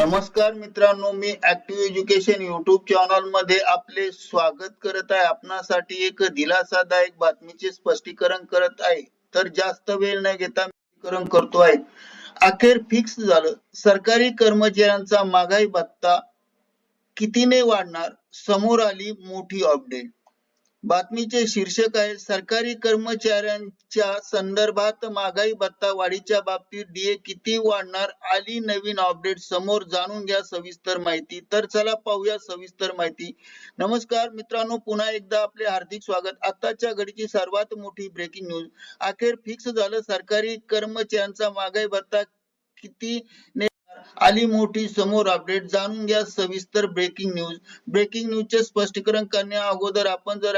नमस्कार मित्रांनो मी ऍक्टिव्ह एज्युकेशन युट्यूब चॅनलमध्ये आपले स्वागत करत आहे. आपणासाठी एक दिलासादायक बातमीचे स्पष्टीकरण करत आहे. तर जास्त वेळ न घेता स्पष्टीकरण करतो आहे. अखेर फिक्स झालं. सरकारी कर्मचाऱ्यांचा महागाई भत्ता कितीने वाढणार? समोर आली मोठी अपडेट बातमीचे शीर्षक आहे सरकारी कर्मचाऱ्यांच्या संदर्भात महागाई भत्ता वाढीच्या बाबतीत डीए किती वाढणार? आली नवीन अपडेट समोर जाणून घ्या सविस्तर माहिती. तर चला पाहूया सविस्तर माहिती. नमस्कार मित्रांनो पुन्हा एकदा आपले हार्दिक स्वागत. आताच्या घडीची सर्वात मोठी ब्रेकिंग न्यूज अखेर फिक्स झालं सरकारी कर्मचाऱ्यांचा महागाई भत्ता किती ने आली मोठी समोर अपडेट जाणून घ्या सविस्तर ब्रेकिंग न्यूज ब्रेकिंग न्यूजचे स्पष्टीकरण करण्या अगोदर आपण जर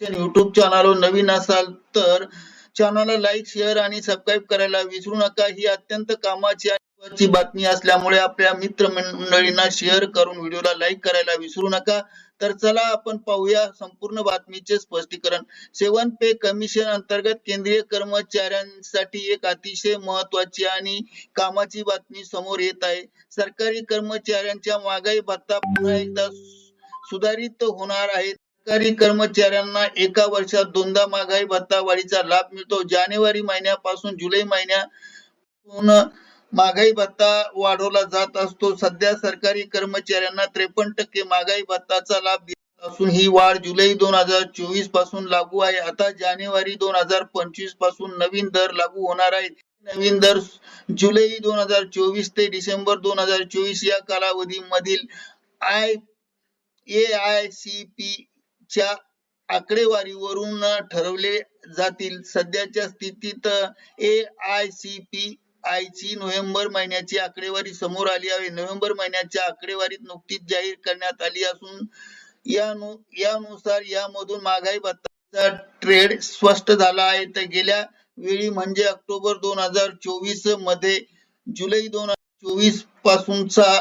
युट्यूब चॅनलवर नवीन असाल तर चॅनलला लाईक शेअर आणि सबस्क्राईब करायला विसरू नका. ही अत्यंत कामाची आणि बातमी असल्यामुळे आपल्या मित्र मंडळींना शेअर करून व्हिडिओला लाईक करायला विसरू नका. तर चला आपण पाहूया संपूर्ण बातमीचे स्पष्टीकरण. सेवन पे कमिशन अंतर्गत केंद्रीय कर्मचाऱ्यांसाठी एक अतिशय महत्वाची आणि कामाची बातमी समोर येत आहे. सरकारी कर्मचाऱ्यांच्या महागाई भत्ता पुन्हा एकदा सुधारित होणार आहे. सरकारी कर्मचाऱ्यांना एका वर्षात दोनदा महागाई भत्ता वाढीचा लाभ मिळतो. जानेवारी महिन्यापासून जुलै महिन्यातून महागाई भत्ता वाढवला जात असतो. सध्या सरकारी कर्मचाऱ्यांना त्रेपन्न टक्के महागाई भत्ताचा लाभ असून ही वाढ जुलै दोन हजार चोवीसपासून लागू आहे. आता जानेवारी दोन हजार पंचवीसपासून नवीन दर लागू होणार आहे. नवीन दर जुलै दोन हजार चोवीस ते डिसेंबर दोन हजार चोवीस या कालावधीमधील I A I C P च्या आकडेवारीवरून ठरवले जातील. सध्याच्या स्थितीत A I C P I ची नोव्हेंबर महिन्याची आकडेवारी समोर आली आहे. नोव्हेंबर महिन्याच्या आकडेवारीत नुकतीच जाहीर करण्यात आली असून यानु यानुसार यामधून महागाई भत्ताचा ट्रेड स्पष्ट झाला आहे. तर गेल्या वेळी म्हणजे ऑक्टोबर दोन हजार चोवीसमध्ये जुलै दोन हजार चोवीस पासूनचा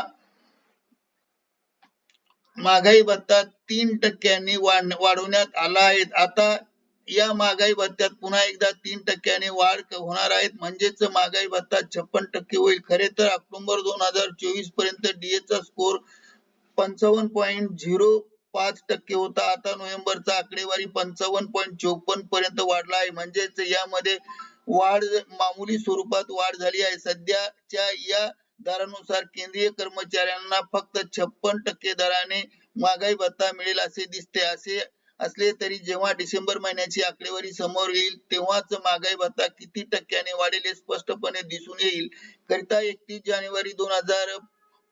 महागाई भत्ता तीन टक्क्यांनी वाढवण्यात आला आहे. आता या महागाई भत्त्यात पुन्हा एकदा तीन टक्क्याने वाढ होणार आहेत म्हणजेच महागाई भत्ता छप्पन टक्के होईल. खरे तर ऑक्टोबर दोन हजार चोवीसपर्यंत डीए चा स्कोर पंचावन्न पॉईंट झिरो पाच टक्के होता. आता नोव्हेंबरचा आकडेवारी पंचावन्न पॉईंट चोपन्न पर्यंत वाढला आहे. म्हणजेच यामध्ये वाढ मामूली स्वरूपात वाढ झाली आहे. सध्याच्या या दरानुसार केंद्रीय कर्मचाऱ्यांना फक्त छप्पन टक्के दराने महागाई भत्ता मिळेल असे दिसते. असे असले तरी जेव्हा डिसेंबर महिन्याची आकडेवारी समोर येईल तेव्हाच महागाई भत्ता किती टक्क्याने वाढेल हे स्पष्टपणे दिसून येईल. करिता एकतीस जानेवारी दोन हजार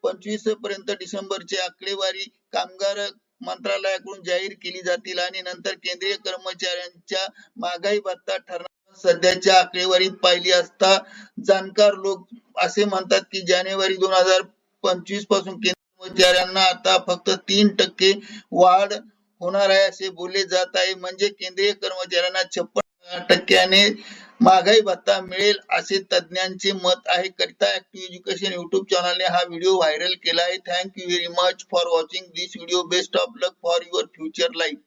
पंचवीसपर्यंत डिसेंबरची आकडेवारी कामगार मंत्रालयाकडून जाहीर केली जातील आणि नंतर केंद्रीय कर्मचाऱ्यांच्या महागाई भत्ता ठरणार सध्याच्या आकडेवारीत पाहिली असता जाणकार लोक असे म्हणतात की जानेवारी दोन हजार पंचवीसपासून केंद्रीय कर्मचाऱ्यांना आता फक्त तीन टक्के वाढ होणार आहे असे बोलले जात आहे. म्हणजे केंद्रीय कर्मचाऱ्यांना छप्पन टक्क्याने महागाई भत्ता मिळेल असे तज्ञांचे मत आहे. करिता ऍक्टिव्ह एज्युकेशन युट्यूब चॅनलने हा व्हिडिओ व्हायरल केला आहे. Thank you very much for watching this video best of luck for your future life